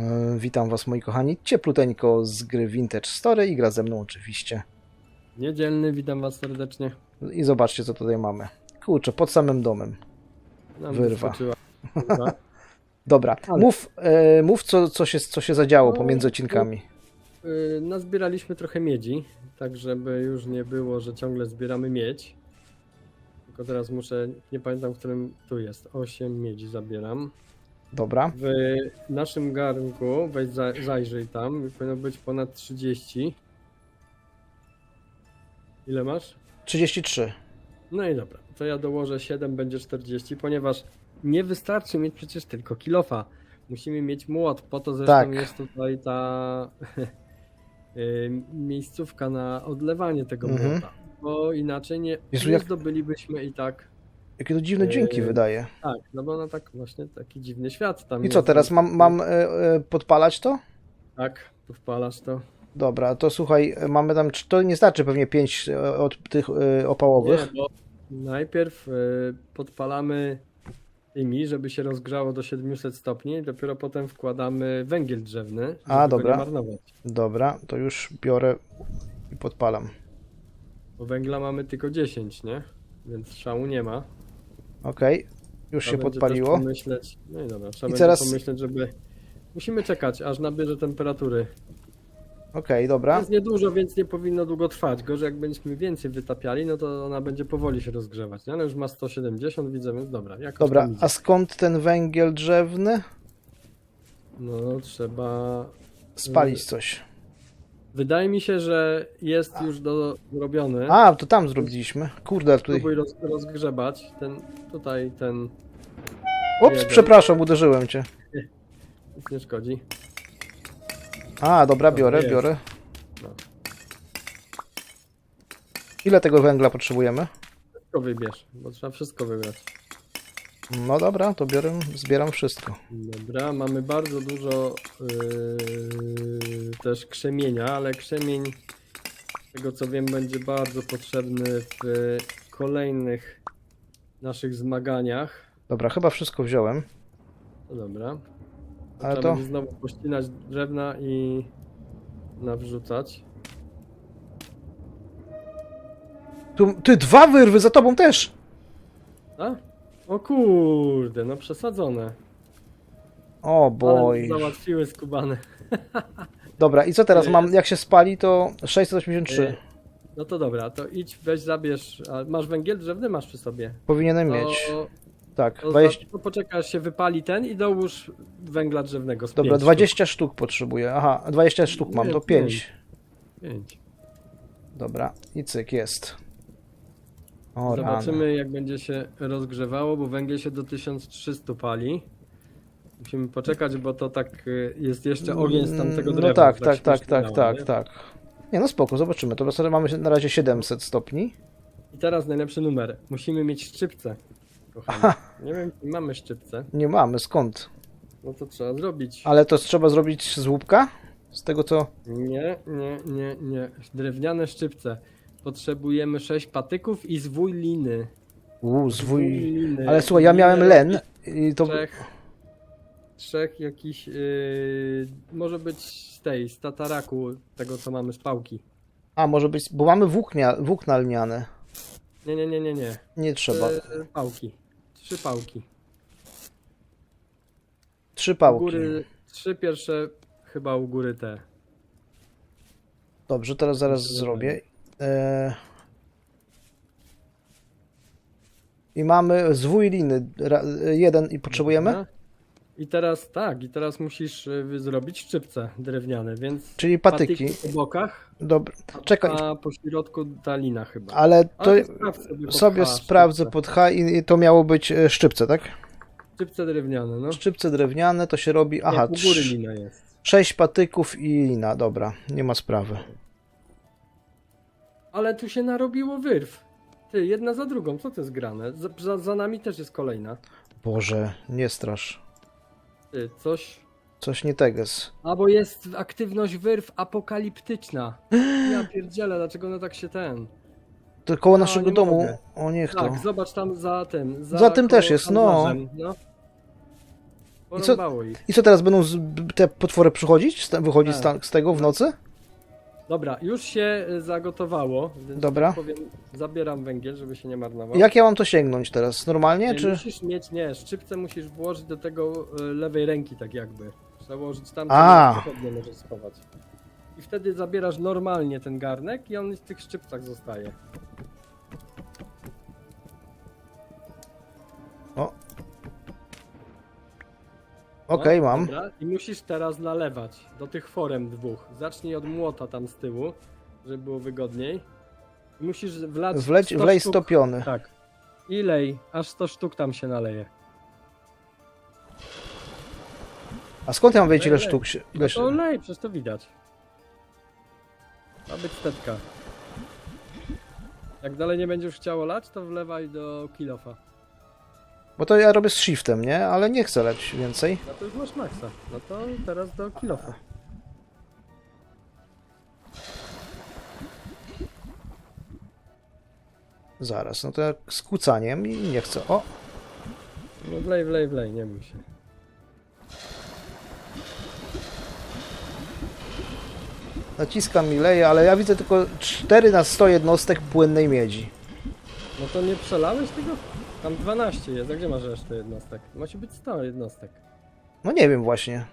E, Witam Was moi kochani, ciepluteńko z gry Vintage Story i gra ze mną oczywiście. Niedzielny, witam was serdecznie. I zobaczcie co tutaj mamy. Kurczę, pod samym domem. Nam Wyrwa. Dobra, Ale- mów, e, mów co, co, się, co się zadziało No, pomiędzy odcinkami. Y, Nazbieraliśmy trochę miedzi, tak żeby już nie było, że ciągle zbieramy miedź. Tylko teraz muszę, nie pamiętam, w którym tu jest. 8 miedzi zabieram. Dobra, W naszym garnku, weź za, zajrzyj tam, powinno być ponad 30. Ile masz? 33. No i dobra, to ja dołożę 7, będzie 40, ponieważ nie wystarczy mieć przecież tylko kilofa. Musimy mieć młot, po to zresztą Tak. jest tutaj ta y, miejscówka na odlewanie tego Mhm. młota. Bo inaczej nie, Jezu, nie zdobylibyśmy i tak. Jakie to dziwne dźwięki E, wydaje. Tak, no bo no tak właśnie taki dziwny świat tam I co teraz, mam, mam e, e, podpalać to? Tak, tu wpalasz to. Dobra, to słuchaj, e, mamy tam, to nie starczy pewnie 5 od tych e, opałowych. Nie, bo najpierw podpalamy tymi, żeby się rozgrzało do 700 stopni, dopiero potem wkładamy węgiel drzewny, żeby A, go dobra. nie marnować. Dobra, to już biorę i podpalam. Bo węgla mamy tylko 10, nie? Więc szału nie ma. Okej, już Trzeba się podpaliło. Pomyśleć, no i dobra, trzeba I teraz- pomyśleć, żeby... Musimy czekać, aż nabierze temperatury. Okej, To dobra. jest niedużo, więc nie powinno długo trwać. Gorzej jak będziemy więcej wytapiali, no to ona będzie powoli się rozgrzewać, nie? Ale już ma 170, widzę, więc dobra. Jakoś Dobra, a skąd ten węgiel drzewny? No, trzeba... Spalić coś. Wydaje mi się, że jest już do zrobiony. A, to tam zrobiliśmy. Kurde, tutaj. Spróbuj roz, rozgrzebać. Ten, tutaj ten Ups, jeden. przepraszam, uderzyłem cię. nic nie szkodzi. A, dobra, biorę, jest. biorę. No. Ile tego węgla potrzebujemy? Wszystko wybierz, bo trzeba wszystko wybrać. No dobra, to biorę, zbieram wszystko. Dobra, mamy bardzo dużo yy, też krzemienia, ale krzemień, z tego co wiem, będzie bardzo potrzebny w kolejnych naszych zmaganiach. Dobra, chyba wszystko wziąłem. No dobra. Ale to- znowu pościnać drewna i nawrzucać. Tu, ty, dwa wyrwy za tobą też! A? O kurde, no przesadzone. O Ale boj. załatwiły skubane. Dobra, i co teraz mam? Jak się spali, to 683. Yy, No to dobra, to idź, weź, zabierz. A masz węgiel drzewny? Masz przy sobie. Powinienem To, mieć. Tak, to, 20, to poczekaj, aż się wypali ten i dołóż węgla drzewnego. z dobra, pięć 20 sztuk potrzebuję. Aha, 20 sztuk mam, Nie, to pięć. 5. sztuk. Pięć. Dobra, i cyk, jest. O, rany. Zobaczymy, jak będzie się rozgrzewało, bo węgiel się do 1300 pali. Musimy poczekać, bo to tak y, jest jeszcze ogień z tamtego drewna. No tak, że tak, tak, tak, śmiało, tak, nie? tak. Nie no spoko, zobaczymy. To sobie mamy na razie 700 stopni. I teraz najlepszy numer. Musimy mieć szczypce. Kochani. Nie wiem, czy mamy szczypce. Nie mamy, skąd? No to trzeba zrobić. Ale to trzeba zrobić z łupka? Z tego co... Nie, nie, nie, nie. Drewniane szczypce. Potrzebujemy 6 patyków i zwój liny. Uuu, zwój... liny. Ale słuchaj, ja miałem len i to... Trzech, trzech jakiś, yy, może być z tej, z tataraku, tego co mamy z pałki. A, może być... Bo mamy włóknia, włókna lniane. Nie, nie, nie, nie, nie. Nie trzeba. Yy, pałki. Trzy pałki. Trzy U pałki. góry, trzy pierwsze chyba u góry te. Dobrze, teraz zaraz Trzy zrobię. E... I mamy zwój liny. Jeden i potrzebujemy? I teraz tak, i teraz musisz y, zrobić szczypce drewniane, więc Czyli patyki. po bokach, Dobra. Czekaj, a po środku ta lina chyba. ale to Ale sobie, H, sprawdzę szczypce. pod H i to miało być e, szczypce, tak? Szczypce drewniane, no. Szczypce drewniane to się robi. Aha, Nie, u góry lina jest. sześć patyków i lina. Dobra, nie ma sprawy. Ale tu się narobiło wyrw. Ty, jedna za drugą, co to jest grane? Za, za, za nami też jest kolejna. Boże, nie strasz. Ty, coś... Coś nie teges. A bo jest aktywność wyrw apokaliptyczna. Ja pierdzielę, dlaczego ona tak się ten... To koło A, naszego nie domu. mogę. Tak, O niech to. Tak, zobacz tam za tym. Za tym koło też jest, no. handlarzem, no. Porąbało ich. I co teraz będą z, b- te potwory przychodzić? Z, wychodzić z, ta, z tego w nocy? Dobra, już się y, zagotowało, więc Dobra. tak powiem, zabieram węgiel, żeby się nie marnował. Jak ja mam to sięgnąć teraz? Normalnie, Nie, czy... Musisz mieć, nie, szczypce musisz włożyć do tego y, lewej ręki, tak jakby. Założyć tam, A. gdzie możesz schować. I wtedy zabierasz normalnie ten garnek i on w tych szczypcach zostaje. Okej, No, mam. Dobra. I musisz teraz nalewać do tych forem dwóch. Zacznij od młota tam z tyłu, żeby było wygodniej. I musisz wlać Wleć, 100 wlej sztuk. stopiony. Tak. Ilej, aż 100 sztuk tam się naleje. A skąd ja mam wiedzieć ile Lej, lej. sztuk się... No to lej, przecież to widać. Ma być stetka. Jak dalej nie będziesz chciało lać, to wlewaj do kilofa. Bo to ja robię z shiftem, nie? Ale nie chcę leć więcej. No to już masz maksa. No to teraz do kilofa. Zaraz, no to jak z kłócaniem i nie chcę. O, No wlej, wlej, wlej, nie bój się. naciskam i leję, ale ja widzę tylko 4 na 100 jednostek płynnej miedzi. No to nie przelałeś tego? Tam 12 jest, a gdzie masz resztę jednostek? Musi być 100 jednostek. No nie wiem właśnie.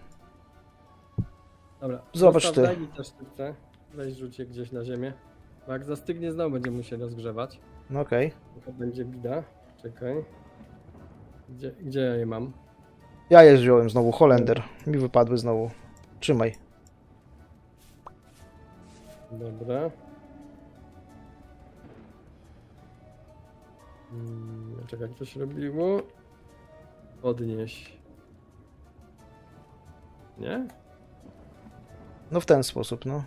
Dobra. Zobacz zostaw, ty. Daj mi. Weź rzuć je gdzieś na ziemię. Bo jak zastygnie znowu będziemy musieli rozgrzewać. No okej. To będzie bida. Czekaj. Gdzie, gdzie ja je mam? Ja je wziąłem znowu, Holender. Mi wypadły znowu. Trzymaj. Dobra. Hmm, czekaj, jak to się robiło? Podnieś. Nie? No w ten sposób, no.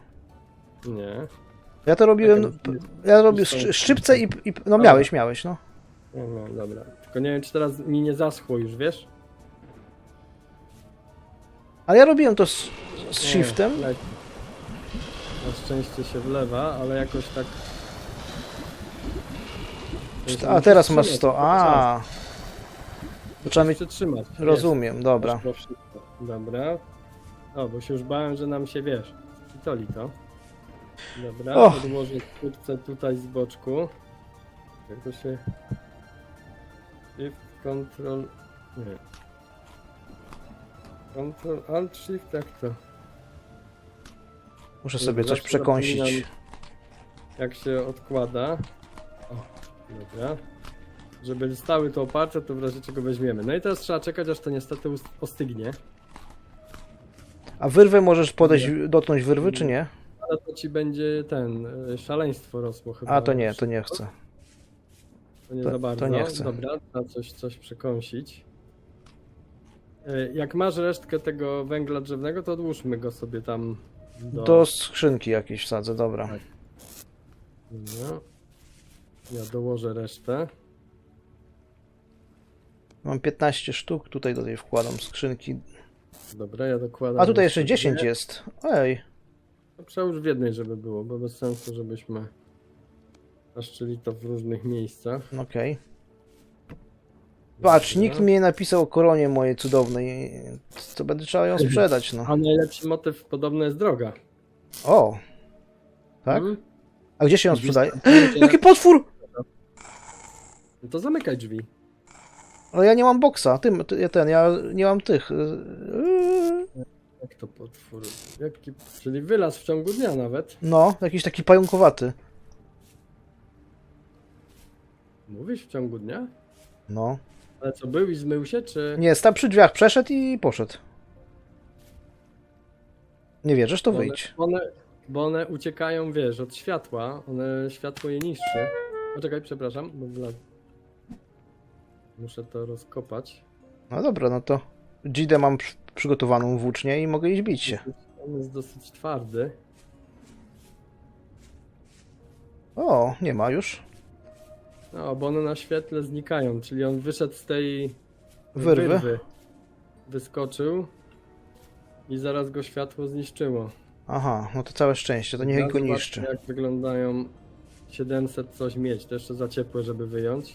Nie. Ja to robiłem, Czekaj, ja robię szczy- szczypce i, i no miałeś, miałeś, no. No, no, dobra. Tylko nie wiem, czy teraz mi nie zaschło już, wiesz? Ale ja robiłem to z, z Nie, shiftem. leci. Na szczęście się wlewa, ale jakoś tak... A teraz masz 100. A. To trzeba mieć. Przytrzymać. Rozumiem, dobra. Wszystko. Dobra. O, bo się już bałem, że nam się wiesz. Pitoli to. Dobra, O. podłożę skórce tutaj z boczku. Jak to się... Shift, Control... Nie. Control, Alt, Shift, jak to? Muszę sobie coś Zawsze przekąsić. zapominam, Jak się odkłada. O, dobra. Żeby stały to oparcie, to w razie czego weźmiemy. No i teraz trzeba czekać, aż to niestety ust- ostygnie. A wyrwę możesz podejść, dotknąć wyrwy, czy nie? Ale to ci będzie ten, y, szaleństwo rosło chyba. A to nie, to nie chcę. To nie to- za to bardzo. nie chcę. Dobra, trzeba coś, coś przekąsić. Y, Jak masz resztkę tego węgla drzewnego, to odłóżmy go sobie tam do... Do skrzynki jakieś wsadzę, dobra. Tak. Ja dołożę resztę. Mam 15 sztuk, tutaj do tej wkładam skrzynki. Dobra, ja dokładam. A tutaj jeszcze dwie. 10 jest. Ej, To Przełóż w jednej, żeby było, bo bez sensu, żebyśmy zaszczyli to w różnych miejscach. okej. Patrz, Dobra. nikt mi nie napisał o koronie mojej cudownej. To będę trzeba ją sprzedać, no. A najlepszy motyw podobno jest droga. O! Tak? Hmm? A gdzie się ją sprzedaje? Jaki potwór! No to zamykaj drzwi. Ale ja nie mam boksa, tym, ty- ten, ja nie mam tych. Yy, Jak to potwór? Jaki... Czyli wylaz w ciągu dnia nawet. No, jakiś taki pająkowaty. Mówisz w ciągu dnia? No. Ale co, był i zmył się, czy... Nie, stał przy drzwiach, przeszedł i poszedł. Nie wierzysz, to One- wyjdź. One, bo one uciekają, wiesz, od światła. One, światło je niszczy. Poczekaj, przepraszam, bo. Muszę to rozkopać. No dobra, no to Gidę mam przy- przygotowaną włócznię i mogę iść bić się. On jest dosyć twardy. O, nie ma już. No, bo one na świetle znikają, czyli on wyszedł z tej Wyrwy. Wyskoczył i zaraz go światło zniszczyło. Aha, no to całe szczęście, to niech go niszczy. jak wyglądają 700 coś mieć, to jeszcze za ciepłe, żeby wyjąć.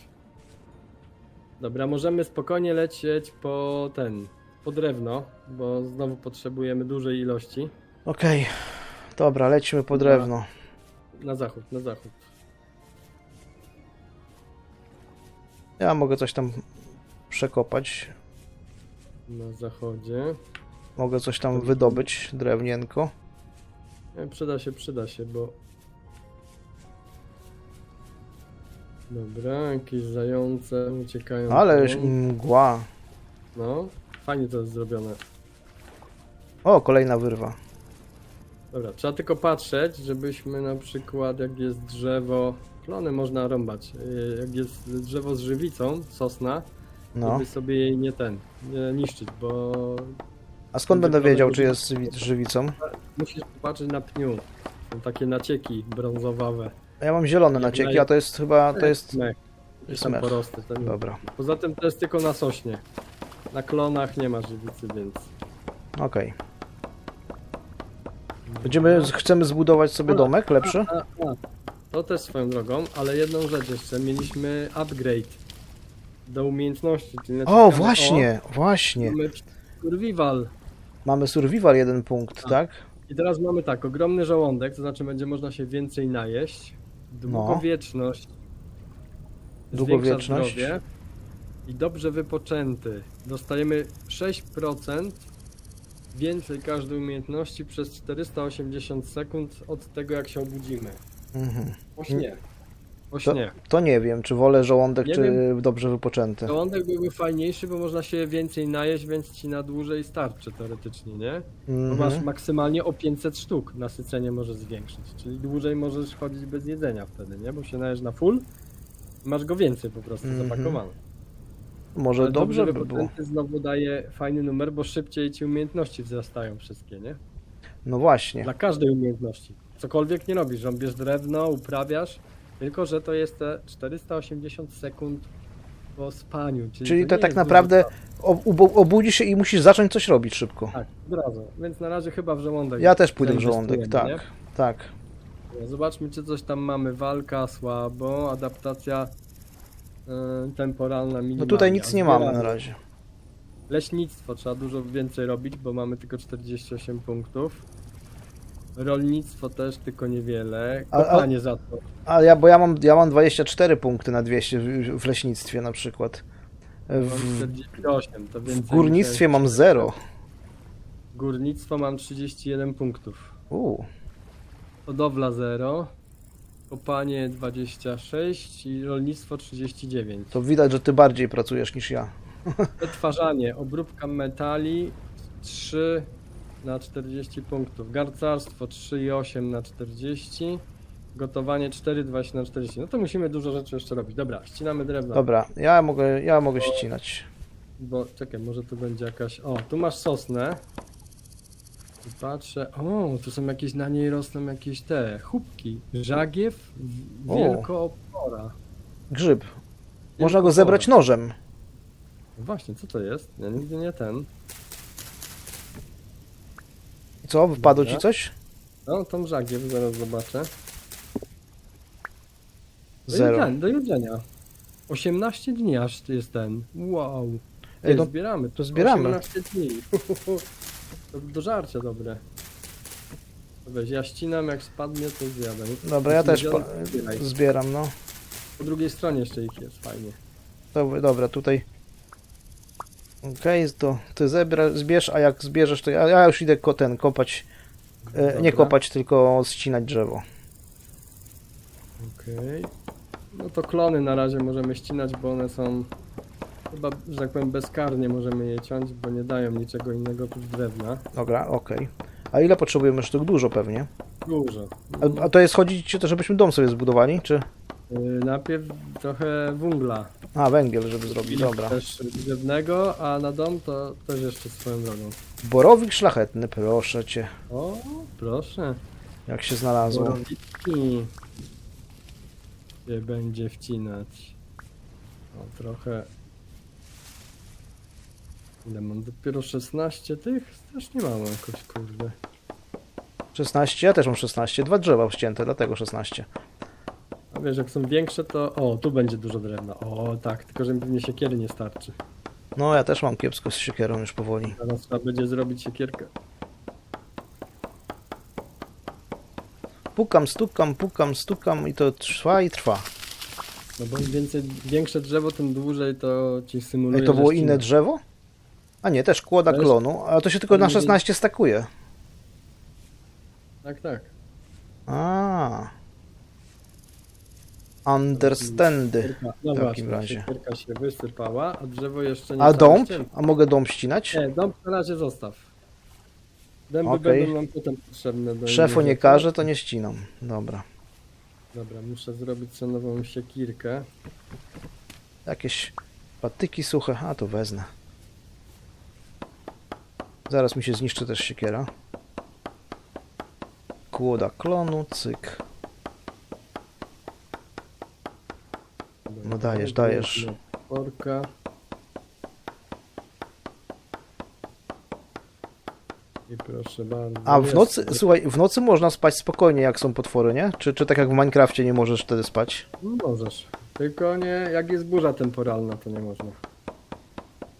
Dobra, możemy spokojnie lecieć po ten, po drewno, bo znowu potrzebujemy dużej ilości. Okej. Dobra, lecimy po drewno. Na zachód, na zachód. Ja mogę coś tam przekopać. Na zachodzie. Mogę coś tam wydobyć, drewnienko. Nie, przyda się, przyda się, bo... Dobra, jakieś zające uciekają. Ale tu. już mgła. No, fajnie to jest zrobione. O, kolejna wyrwa. Dobra, trzeba tylko patrzeć, żebyśmy na przykład jak jest drzewo, plony można rąbać, Yy, jak jest drzewo z żywicą, sosna, No. żeby sobie jej nie ten, nie niszczyć, bo A skąd będę wiedział, czy jest żywi- żywicą? musisz popatrzeć na pniu. Są takie nacieki brązowawe. Ja mam zielone nacieki, a to jest chyba, to jest... Mech. Jest są mech. porosty. Dobra, Poza tym to jest tylko na sośnie. Na klonach nie ma żywicy, więc... okej. Będziemy, chcemy zbudować sobie domek lepszy? A, a, to też swoją drogą, ale jedną rzecz jeszcze, mieliśmy upgrade do umiejętności, czyli O, naciskamy właśnie, O, właśnie. mamy survival. Mamy survival jeden punkt, A. tak? I teraz mamy tak, ogromny żołądek, to znaczy będzie można się więcej najeść. Długowieczność. zwiększa Długowieczność. zdrowie I dobrze wypoczęty. Dostajemy 6% więcej każdej umiejętności przez 480 sekund od tego jak się obudzimy. Mhm. Po śnie. Po To- śnie. To nie wiem, czy wolę żołądek, Nie czy wiem. dobrze wypoczęty. Żołądek byłby fajniejszy, bo można się więcej najeść, więc ci na dłużej starczy teoretycznie, nie? Bo Mhm. masz maksymalnie o 500 sztuk nasycenie może zwiększyć, czyli dłużej możesz chodzić bez jedzenia wtedy, nie? Bo się najesz na full, masz go więcej po prostu Mhm. zapakowany. Może Ale dobrze by było. znowu daje fajny numer, bo szybciej ci umiejętności wzrastają wszystkie, nie? No właśnie. Dla każdej umiejętności. Cokolwiek nie robisz, rąbiesz drewno, uprawiasz, tylko że to jest te 480 sekund po spaniu. Czyli, Czyli to nie tak jest naprawdę dużo obudzisz się i musisz zacząć coś robić szybko. czasu. Tak, od razu. Więc na razie chyba w żołądek. Ja też pójdę w żołądek, zainwestujemy, tak. nie? Tak. Zobaczmy, czy coś tam mamy. Walka słabo, adaptacja yy, temporalna minimalnie. No tutaj nic nie mamy na razie. Leśnictwo trzeba dużo więcej robić, bo mamy tylko 48 punktów. Rolnictwo też tylko niewiele. A- a- Kopanie za to. A ja, bo ja mam, ja mam 24 punkty na 200 w, w leśnictwie na przykład. Mam W, 48, to w więcej górnictwie niż- mam 0. Górnictwo mam 31 punktów. Uuu. Hodowla 0. Kopanie 26 i rolnictwo 39. To widać, że ty bardziej pracujesz niż ja. Przetwarzanie, obróbka metali 3 na 40 punktów. Garcarstwo 3,8 na 40. Gotowanie 4,20 na 40. No to musimy dużo rzeczy jeszcze robić. Dobra, ścinamy drewno. Dobra, ja mogę, ja mogę ścinać. Bo czekaj, może tu będzie jakaś. O, tu masz sosnę. I patrzę. O, tu są jakieś na niej rosną jakieś te chubki. Żagiew w- O. wielkoopora. Grzyb. Można go zebrać nożem. Właśnie, co to jest? Ja nigdy nie ten. Co, wypadło Dobra. ci coś? No, tą żagiew zaraz zobaczę. Do Zero. jedzenia, do jedzenia. 18 dni aż jest ten. Wow. Ej, Ej, no, zbieramy. to zbieramy. 18 dni. To do żarcia dobre. Weź, ja ścinam, jak spadnie, to zjadam. Dobra, ja też zbieram, no. Po drugiej stronie jeszcze ich jest, fajnie. Dobra, dobra tutaj. Okej, to ty zebra, zbierz, a jak zbierzesz, to ja, ja już idę ten kopać. E, nie kopać, tylko ścinać drzewo. Okej. No to klony na razie możemy ścinać, bo one są chyba, że tak powiem, bezkarnie możemy je ciąć, bo nie dają niczego innego oprócz drewna. Dobra, okej. A ile potrzebujemy sztuk? Dużo pewnie. Dużo. A, a to jest chodzić to, żebyśmy dom sobie zbudowali, czy? Yy, najpierw trochę wungla. A, węgiel, żeby zrobić, dobra. Też drzewnego, a na dom to też jeszcze swoją drogą. Borowik szlachetny, proszę cię. O, proszę. Jak się znalazło. Borowiki. Gdzie będzie wcinać. O, trochę. Ile mam? Dopiero 16 tych? Też nie mało jakoś, kurde. 16, ja też mam 16. Dwa drzewa ścięte, dlatego 16. A wiesz, jak są większe, to. O, tu będzie dużo drewna. O, tak, tylko że mi pewnie siekiery nie starczy. No, ja też mam kiepsko z siekierą już powoli. Teraz trzeba będzie zrobić siekierkę. Pukam, stukam, pukam, stukam i to trwa i trwa. No bo im więcej, większe drzewo, tym dłużej to ci symuluje. Ej, to było inne drzewo? A nie, też kłoda Też? klonu, ale to się tylko na Ale nie- 16 stakuje. Tak, tak. A. Understandy. No w właśnie, takim razie. siekierka się wysypała, a drzewo jeszcze nie A całe dąb? ścięte. A mogę dąb ścinać? Nie, dąb na razie zostaw. Dęby Okej. będą nam potem potrzebne do innych nie rzeczy. każe, to nie ścinam. Dobra. Dobra, muszę zrobić sobie nową siekierkę. Jakieś patyki suche, a to wezmę. Zaraz mi się zniszczy też siekiera. Kłoda klonu, cyk. No dajesz, dajesz. Porka. I proszę bardzo. A w nocy, słuchaj, w nocy można spać spokojnie, jak są potwory, nie? Czy, czy tak jak w Minecrafcie nie możesz wtedy spać? No możesz. Tylko nie, jak jest burza temporalna, to nie można.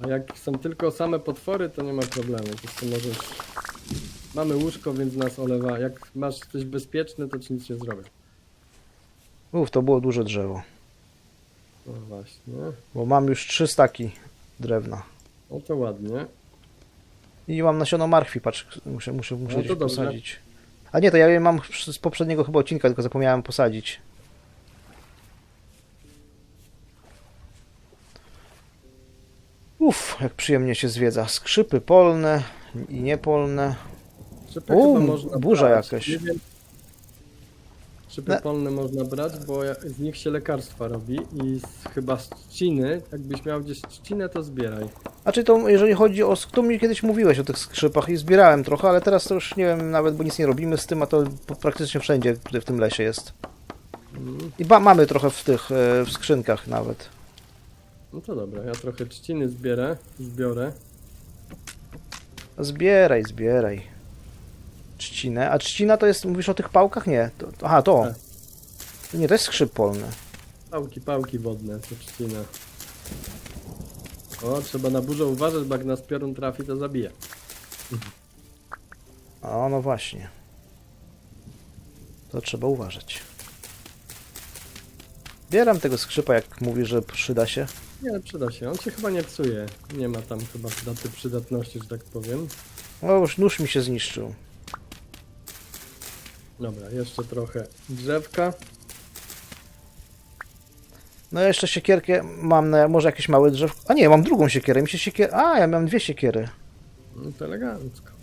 A jak są tylko same potwory, to nie ma problemu. Po prostu możesz... Mamy łóżko, więc nas olewa. Jak masz coś bezpieczne, to ci nic nie zrobię. Uf, to było duże drzewo. No właśnie. Bo mam już trzy staki drewna. No to ładnie. I mam nasiono marchwi, patrz, muszę, muszę, muszę No to gdzieś dobrze. posadzić. A nie, to ja je mam z poprzedniego chyba odcinka, tylko zapomniałem posadzić. Uff, jak przyjemnie się zwiedza. Skrzypy polne i niepolne. U, można burza jakaś. Nie wiem. Ne- polne można brać, bo z nich się lekarstwa robi i z, chyba z trzciny, jakbyś miał gdzieś trzcinę, to zbieraj. A czy to, jeżeli chodzi o... Tu mi kiedyś mówiłeś o tych skrzypach i zbierałem trochę, ale teraz to już nie wiem nawet, bo nic nie robimy z tym, a to praktycznie wszędzie tutaj w tym lesie jest. Mm. I ba, mamy trochę w tych, e, w skrzynkach nawet. No to dobra, ja trochę trzciny zbierę, zbiorę. Zbieraj, zbieraj. Trzcinę. A trzcina to jest, mówisz o tych pałkach? Nie. To, to, aha, to. Tak. Nie, to jest skrzyp polny. Pałki, pałki wodne, to trzcina. O, trzeba na burzę uważać, bo jak nas piorun trafi, to zabije. O, no właśnie. To trzeba uważać. Bieram tego skrzypa, jak mówi, że przyda się. Nie, przyda się. On się chyba nie psuje. Nie ma tam chyba daty przydatności, że tak powiem. O, już nóż mi się zniszczył. Dobra, jeszcze trochę drzewka. No ja jeszcze siekierkę mam na może jakieś małe drzewko. A nie, mam drugą siekierę. Mi się siekier... A, ja miałem dwie siekiery. No to elegancko.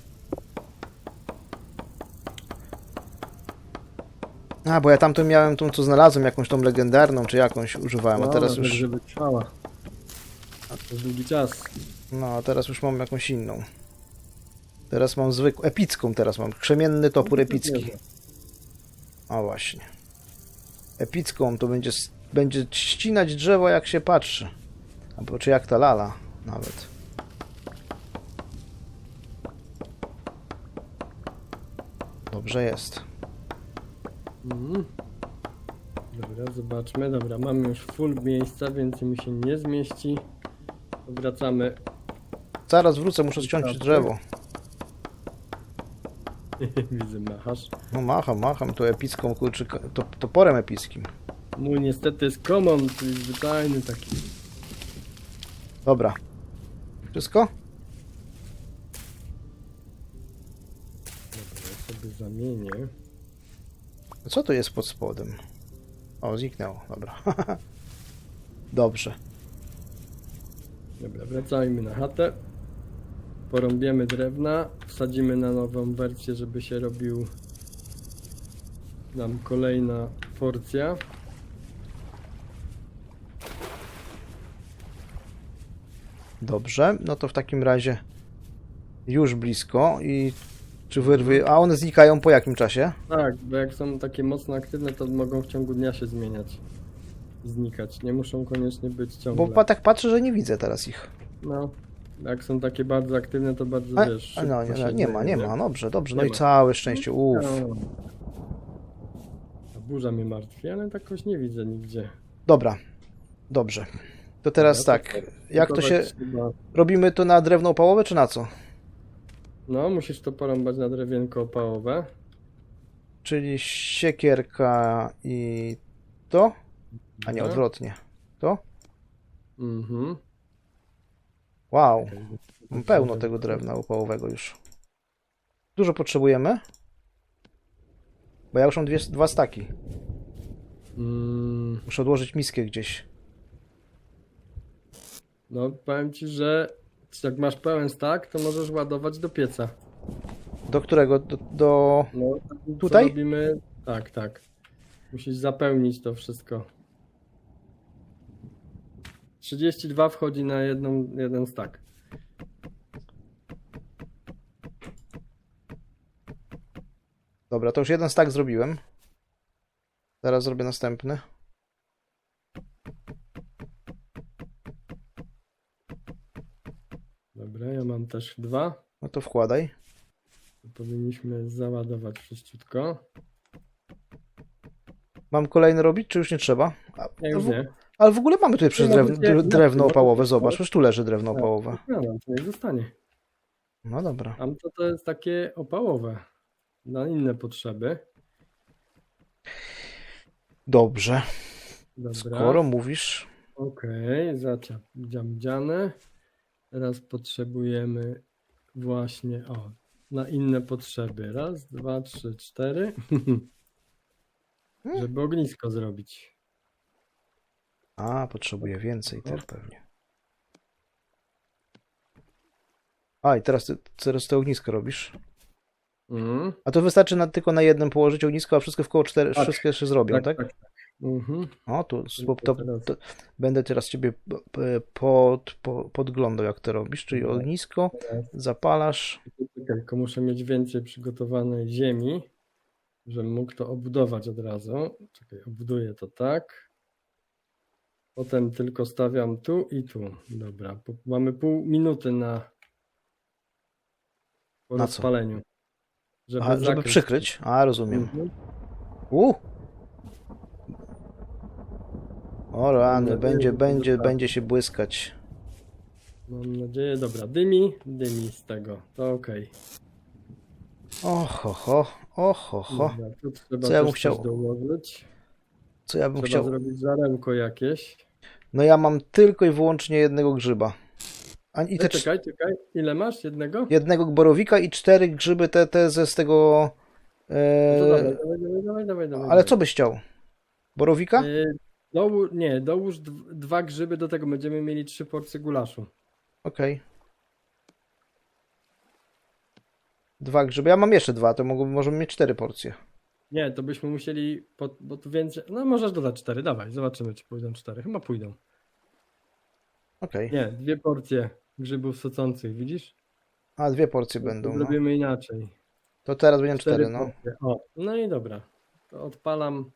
A, bo ja tamtą miałem tą, co znalazłem, jakąś tą legendarną, czy jakąś używałem, a No, teraz już... żeby trwała. A to długi czas. No, a teraz już mam jakąś inną. Teraz mam zwykłą, epicką teraz mam. Krzemienny topór epicki. O właśnie. Epicką to będzie, będzie ścinać drzewo jak się patrzy. Albo czy jak ta lala nawet. Dobrze jest. Mhm. Dobra, zobaczmy. Dobra, mamy już full miejsca, więcej mi się nie zmieści. Wracamy. Zaraz wrócę, muszę ściąć drzewo. Widzę, machasz. No macham, macham tu epicką kurczyka, to, toporem epickim. Mój niestety jest common, czyli zwyczajny taki. Dobra. Wszystko? Dobra, ja sobie zamienię. Co to jest pod spodem? O, zniknęło, dobra. Dobrze. Dobra, wracajmy na chatę. Porąbiemy drewna, wsadzimy na nową wersję, żeby się robił nam kolejna porcja. Dobrze, no to w takim razie już blisko i czy wyrwy, a one znikają po jakim czasie? Tak, bo jak są takie mocno aktywne, to mogą w ciągu dnia się zmieniać. Znikać. Nie muszą koniecznie być ciągle. Bo tak patrzę, że nie widzę teraz ich. No, jak są takie bardzo aktywne, to bardzo A, wiesz. a no, nie, się nie ma, nie dzieje, ma, dobrze, dobrze, no Nie i ma. całe szczęście, uff. No. Burza mnie martwi, ale tak jakoś nie widzę nigdzie. Dobra, dobrze. To teraz Dobra, tak, jak to się... Trzeba- Robimy to na drewno opałowe, czy na co? No, musisz to porąbać na drewienko opałowe. Czyli siekierka i to? A nie, Dobra. odwrotnie. To? Mhm. Wow, pełno tego drewna opałowego już. Dużo potrzebujemy? Bo ja już mam dwie, dwa staki. Mm, Muszę odłożyć miskę gdzieś. no, powiem ci, że jak masz pełen stack, to możesz ładować do pieca. Do którego? Do, do... No, Tutaj? robimy? Tak, tak. Musisz zapełnić to wszystko. 32 wchodzi na jedną, jeden stack. Dobra, to już jeden stak zrobiłem. Zaraz zrobię następny. Dobra, ja mam też dwa. No to wkładaj. Powinniśmy załadować wszyściutko. Mam kolejny robić, czy już nie trzeba? A, Ja już w, nie. Ale w ogóle mamy tutaj przecież No, drewno, drewno no, opałowe, no, zobacz, no. już tu leży drewno Tak. opałowe. No, no, niech zostanie. No dobra. Tam to, to jest takie opałowe. Na inne potrzeby. Dobrze. Dobra. Skoro mówisz, Okej, zadziamdziane. Teraz potrzebujemy właśnie, o, na inne potrzeby. Raz, dwa, trzy, cztery. Żeby ognisko zrobić. A, potrzebuję więcej też pewnie. A, i teraz ty, teraz to ognisko robisz. Mhm. A to wystarczy na, tylko na jednym położyć ognisko, a wszystko w koło cztery, Tak. wszystkie się zrobią, tak? Tak, tak, tak. Mhm. O, tu to, to, to, będę teraz ciebie pod, po, podglądał, jak to robisz, czyli Dobra. ognisko, zapalasz. Tylko muszę mieć więcej przygotowanej ziemi, żebym mógł to obudować od razu. Czekaj, obuduję to tak. Potem tylko stawiam tu i tu. Dobra, mamy pół minuty na po Na co? rozpaleniu. Żeby, Aha, żeby przykryć. A, rozumiem. Mhm. U! O rany, będzie, będzie, będzie się błyskać. Mam nadzieję, dobra, dymi, dymi z tego, to okej. Oho, ho, oho, ho. Dobra, Tu trzeba Co ja bym chciał- dołożyć. Co ja bym Trzeba chciał? zrobić żarełko jakieś. No ja mam tylko i wyłącznie jednego grzyba. A, I te cz- czekaj, czekaj, ile masz? Jednego? jednego borowika i cztery grzyby te, te ze z tego... No E, to dawaj, dawaj, dawaj, dawaj, ale co byś chciał? Borowika? Y, Dołóż, nie, dołóż dw- dwa grzyby, do tego będziemy mieli trzy porcje gulaszu. Okej. Dwa grzyby. Ja mam jeszcze dwa, to mogą, możemy mieć cztery porcje. Nie, to byśmy musieli, po, bo tu więcej, no możesz dodać cztery, dawaj, zobaczymy czy pójdą cztery, chyba pójdą. Okej. Nie, dwie porcje grzybów socących, widzisz? A dwie porcje będą. No. Inaczej. To teraz będą cztery, no. porcje. O, no i dobra, to odpalam.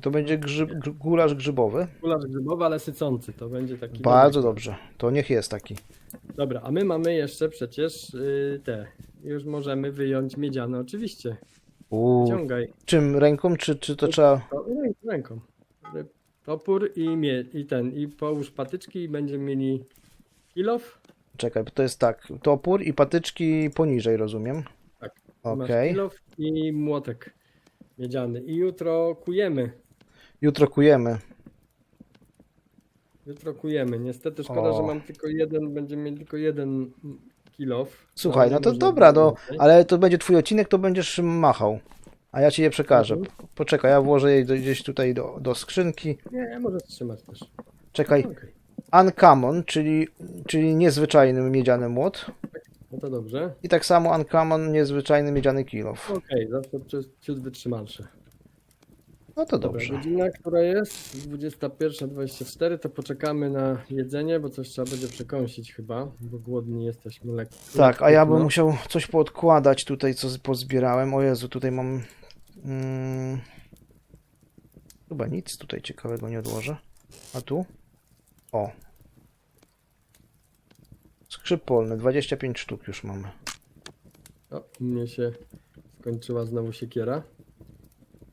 To będzie grzyb, gr- gulasz grzybowy. Gulasz grzybowy, ale sycący, to będzie taki Bardzo dobry. dobrze. To niech jest taki. Dobra, a my mamy jeszcze przecież y, te, już możemy wyjąć miedziane oczywiście. Uuu. Ciągaj. Czym ręką, czy, czy to trzeba. To rę- ręką. Ry- Topór i, mie- i ten, i połóż patyczki i będziemy mieli kilof. Czekaj, bo to jest tak. Topór i patyczki poniżej, rozumiem. Tak. Okej. Masz kilof i młotek miedziany. I jutro kujemy. Jutro kujemy. Jutro kujemy. Niestety szkoda, O. że mam tylko jeden, będziemy mieli tylko jeden kilof. Słuchaj, no to dobra, no, ale to będzie twój odcinek, to będziesz machał. A ja ci je przekażę. Mhm. Poczekaj, ja włożę je do- gdzieś tutaj do, do skrzynki. Nie, możesz trzymać też. Czekaj. Okej. Uncommon, czyli, czyli niezwyczajny miedziany młot. No to dobrze. I tak samo Uncommon, niezwyczajny miedziany kilof. Okej, zawsze ciut wytrzymalszy. No to Dobra, dobrze. godzina, która jest 21.24, to poczekamy na jedzenie, bo coś trzeba będzie przekąsić chyba, bo głodni jesteśmy lekko. Tak, a ja bym no. musiał coś poodkładać tutaj, co pozbierałem. O Jezu, tutaj mam... Mm, chyba nic tutaj ciekawego nie odłożę. A tu? O. Skrzyp polny, 25 sztuk już mamy. O, u mnie się skończyła znowu siekiera.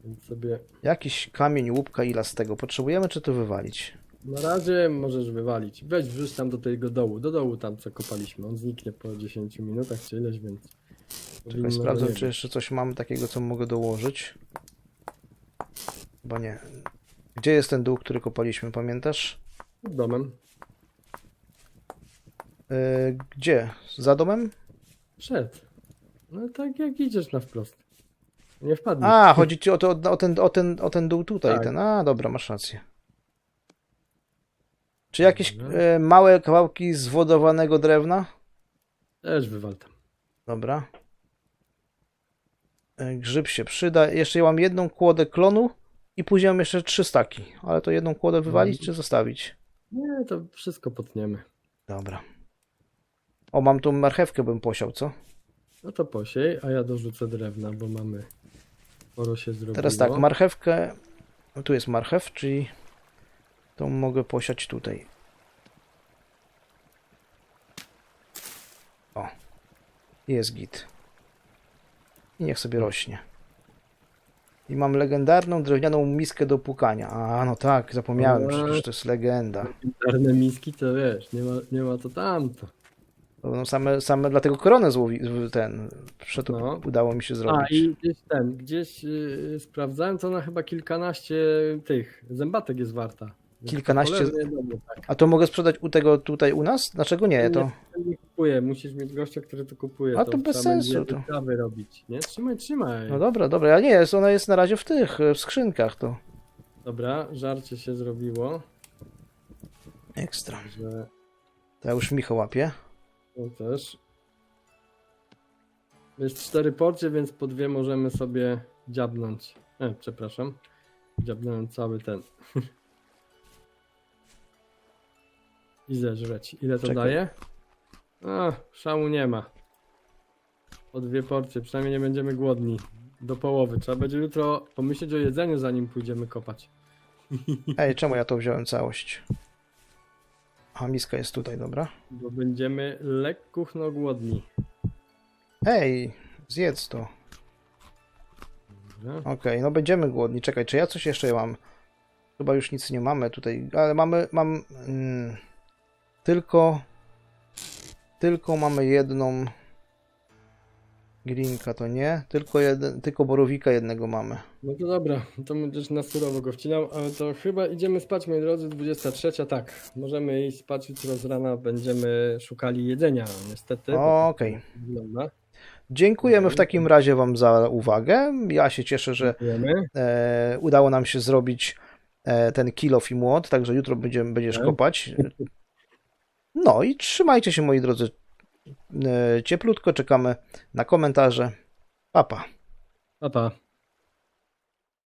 Więc sobie Jakiś kamień, łupka i las z tego potrzebujemy, czy to wywalić? na razie możesz wywalić. Weź wrzuć tam do tego dołu, do dołu tam co kopaliśmy. On zniknie po 10 minutach czy ileś, więc... Czekaj, powinno sprawdzę, nie czy jeszcze coś mam takiego, co mogę dołożyć. Chyba nie. Gdzie jest ten dół, który kopaliśmy, pamiętasz? Pod domem. Yy, gdzie? Za domem? Przed. No tak jak idziesz na wprost. Nie wpadnij. A, chodzi ci o, to, o, ten, o, ten, o ten dół tutaj. Tak. Ten. A, dobra, masz rację. Czy jakieś e, małe kawałki zwodowanego drewna? Też wywal tam. Dobra. E, Grzyb się przyda. Jeszcze ja mam jedną kłodę klonu i później mam jeszcze trzy staki. Ale to jedną kłodę wywalić Mhm. czy zostawić? Nie, to wszystko potniemy. Dobra. O, mam tu marchewkę bym posiał, co? No to posiej, a ja dorzucę drewna, bo mamy... Sporo się zrobiło. Teraz tak, marchewkę. No tu jest marchew, czyli tą mogę posiać tutaj. O. Jest git. I niech sobie rośnie. I mam legendarną drewnianą miskę do pukania. A, no tak, zapomniałem, A. przecież to jest legenda. Czarne miski to wiesz, nie ma, nie ma to tamto. To będą same, same dlatego koronę złowi, ten, No. udało mi się A zrobić. i gdzieś ten, gdzieś yy, sprawdzałem, to ona chyba kilkanaście tych zębatek jest warta. Kilkanaście- tak. A to mogę sprzedać u tego tutaj u nas? Dlaczego nie? To... Nie, nie kupuję, musisz mieć gościa, który to kupuje. A to bez trzeba sensu, to. robić, nie? Trzymaj, trzymaj. No dobra, dobra, ale nie jest, ona jest na razie w tych, w skrzynkach to. Dobra, żarcie się zrobiło, Ekstra. że To ja już Michał łapie. To też. Jest cztery porcje, więc po dwie możemy sobie dziabnąć. E, przepraszam. Dziabnąłem cały ten. I zeżreć. Ile to Czekaj. daje? A, szału nie ma. Po dwie porcje, przynajmniej nie będziemy głodni. Do połowy. Trzeba będzie jutro pomyśleć o jedzeniu, zanim pójdziemy kopać. Ej, czemu ja to wziąłem całość? A miska jest tutaj, dobra. Bo będziemy lekkuchno głodni. Ej, zjedz to. Dobra. Okej, no będziemy głodni. Czekaj, czy ja coś jeszcze mam? Chyba już nic nie mamy tutaj, ale mamy, mam mm, tylko, tylko mamy jedną grinka, to nie, tylko jeden, tylko borowika jednego mamy. No to dobra, to będziesz na surowo go wcinał, ale to chyba idziemy spać, moi drodzy, 23, tak. Możemy iść spać jutro z rana, będziemy szukali jedzenia, niestety. Okej. Wygląda. Dziękujemy w takim razie Wam za uwagę. Ja się cieszę, że e, udało nam się zrobić e, ten kill off i młot, także jutro będziemy, będziesz Tak. kopać. No i trzymajcie się moi drodzy cieplutko, czekamy na komentarze. Papa. Pa. Pa, pa.